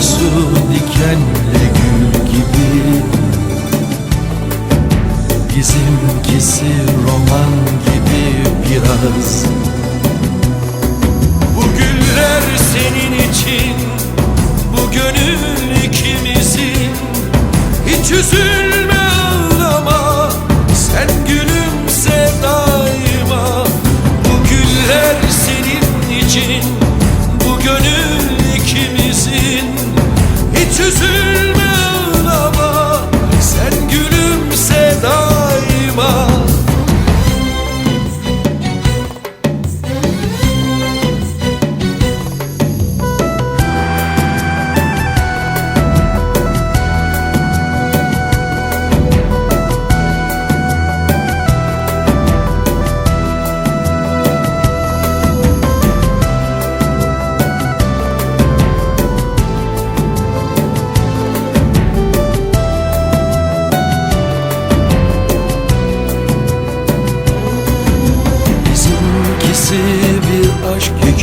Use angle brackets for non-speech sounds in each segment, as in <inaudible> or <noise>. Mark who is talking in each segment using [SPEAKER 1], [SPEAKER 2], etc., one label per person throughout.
[SPEAKER 1] Su dikenle gül gibi. Bizimkisi roman gibi biraz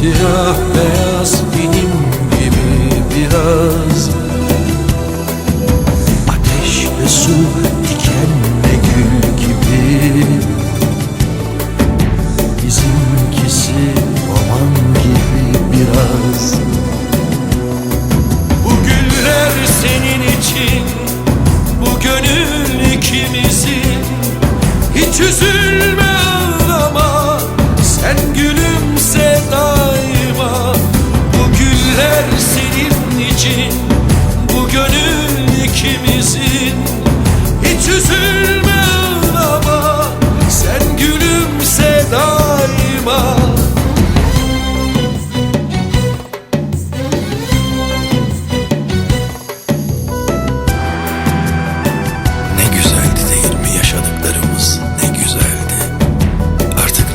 [SPEAKER 1] Siyah beyaz benim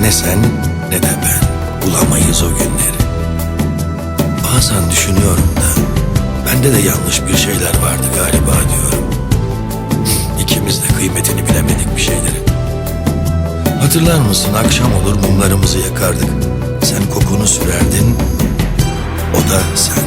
[SPEAKER 2] ne sen ne de ben bulamayız o günleri. Bazen düşünüyorum da bende de yanlış bir şeyler vardı galiba diyorum. <laughs> İkimiz de kıymetini bilemedik bir şeylerin. Hatırlar mısın akşam olur mumlarımızı yakardık. Sen kokunu sürerdin, o da sen